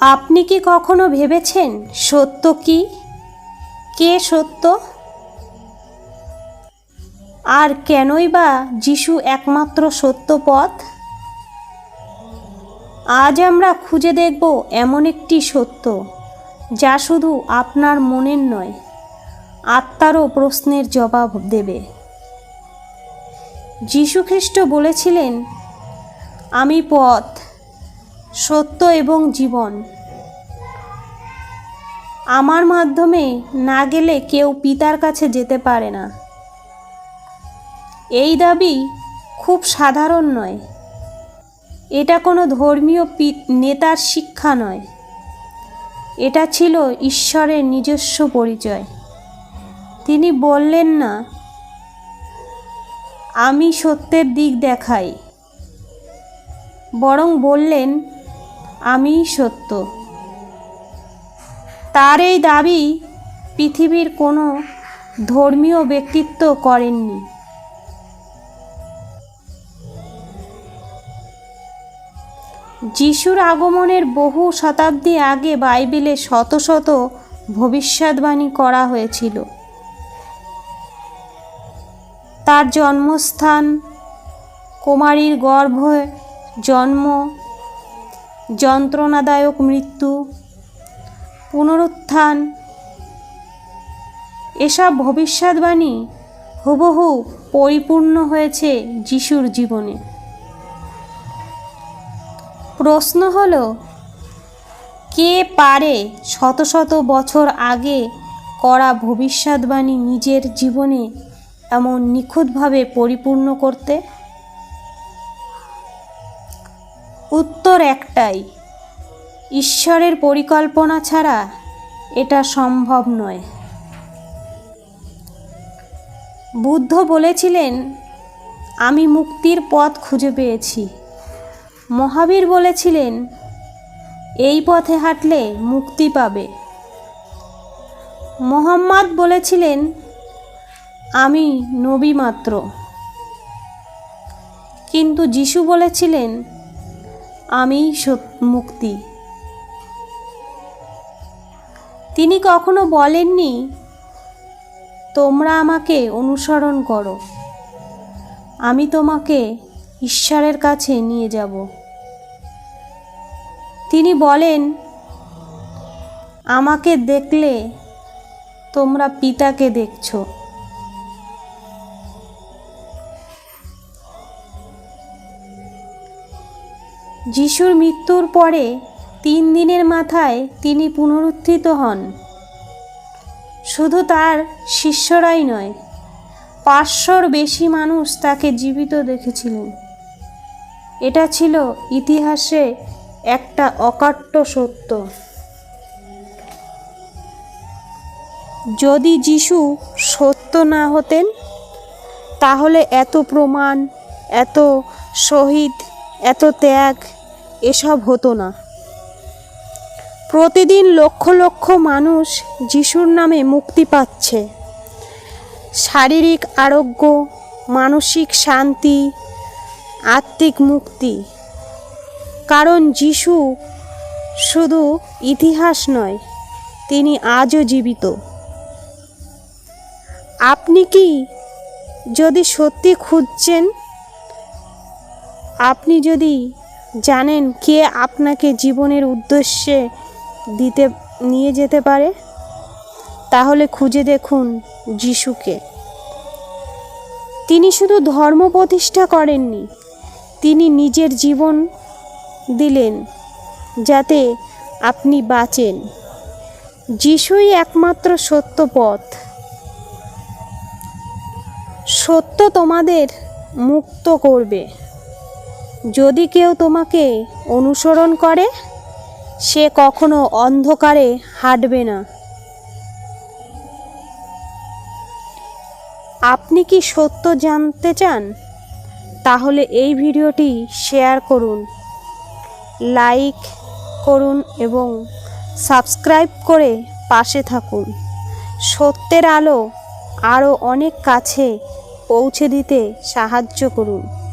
আপনি কি কখনো ভেবেছেন সত্য কি? কে সত্য? আর কেনই বা যিশু একমাত্র সত্য পথ? আজ আমরা খুঁজে দেখব এমন একটি সত্য, যা শুধু আপনার মনের নয়, আত্মারও প্রশ্নের জবাব দেবে। যীশুখ্রিস্ট বলেছিলেন, আমি পথ সত্য এবং জীবন। আমার মাধ্যমে না গেলে কেউ পিতার কাছে যেতে পারে না। এই দাবি খুব সাধারণ নয়। এটা কোনো ধর্মীয় নেতার শিক্ষা নয়। এটা ছিল ঈশ্বরের নিজস্ব পরিচয়। তিনি বললেন না, আমি সত্যের দিক দেখাই। বরং বললেন আমিই সত্য। তার এই দাবি পৃথিবীর কোনো ধর্মীয় ব্যক্তিত্ব করেননি। যিশুর আগমনের বহু শতাব্দী আগে বাইবেলে শত শত ভবিষ্যৎবাণী করা হয়েছিল। তার জন্মস্থান কুমারীর গর্ভে জন্ম যন্ত্রণাদায়ক মৃত্যু, পুনরুত্থান, এসব ভবিষ্যৎবাণী হুবহু পরিপূর্ণ হয়েছে যিশুর জীবনে। প্রশ্ন হলো, কে পারে শত শত বছর আগে করা ভবিষ্যৎবাণী নিজের জীবনে এমন নিখুঁতভাবে পরিপূর্ণ করতে? উত্তর একটাই। ঈশ্বরের পরিকল্পনা ছাড়া এটা সম্ভব নয়। বুদ্ধ বলেছিলেন, আমি মুক্তির পথ খুঁজে পেয়েছি। মহাবীর বলেছিলেন, এই পথে হাঁটলে মুক্তি পাবে। মোহাম্মদ বলেছিলেন, আমি নবী মাত্র। কিন্তু যিশু বলেছিলেন আমি মুক্তি। তিনি কখনো বলেননি, তোমরা আমাকে অনুসরণ করো। আমি তোমাকে ঈশ্বরের কাছে নিয়ে যাব। তিনি বলেন, আমাকে দেখলে তোমরা পিতাকে দেখছ। যিশুর মৃত্যুর পরে তিন দিনের মাথায় তিনি পুনরুত্থিত হন। শুধু তার শিষ্যরাই নয়, পাঁচশোর বেশি মানুষ তাকে জীবিত দেখেছিলেন। এটা ছিল ইতিহাসে একটা অকাট্য সত্য। যদি যিশু সত্য না হতেন, তাহলে এত প্রমাণ, এত শহীদ এত ত্যাগ, এসব হতো না। প্রতিদিন লক্ষ লক্ষ মানুষ যিশুর নামে মুক্তি পাচ্ছে। শারীরিক আরোগ্য, মানসিক শান্তি, আত্মিক মুক্তি। কারণ যিশু শুধু ইতিহাস নয়, তিনি আজও জীবিত। আপনি কি যদি সত্যি খুঁজছেন আপনি যদি জানেন কে আপনাকে জীবনের উদ্দেশ্যে দিতে, নিয়ে যেতে পারে, তাহলে খুঁজে দেখুন যিশুকে। তিনি শুধু ধর্ম প্রতিষ্ঠা করেননি, তিনি নিজের জীবন দিলেন যাতে আপনি বাঁচেন। যিশুই একমাত্র সত্য পথ। সত্য তোমাদের মুক্ত করবে। যদি কেউ তোমাকে অনুসরণ করে, সে কখনো অন্ধকারে হাঁটবে না। আপনি কি সত্য জানতে চান? তাহলে এই ভিডিওটি শেয়ার করুন, লাইক করুন এবং সাবস্ক্রাইব করে পাশে থাকুন। সত্যের আলো আরও অনেক কাছে পৌঁছে দিতে সাহায্য করুন।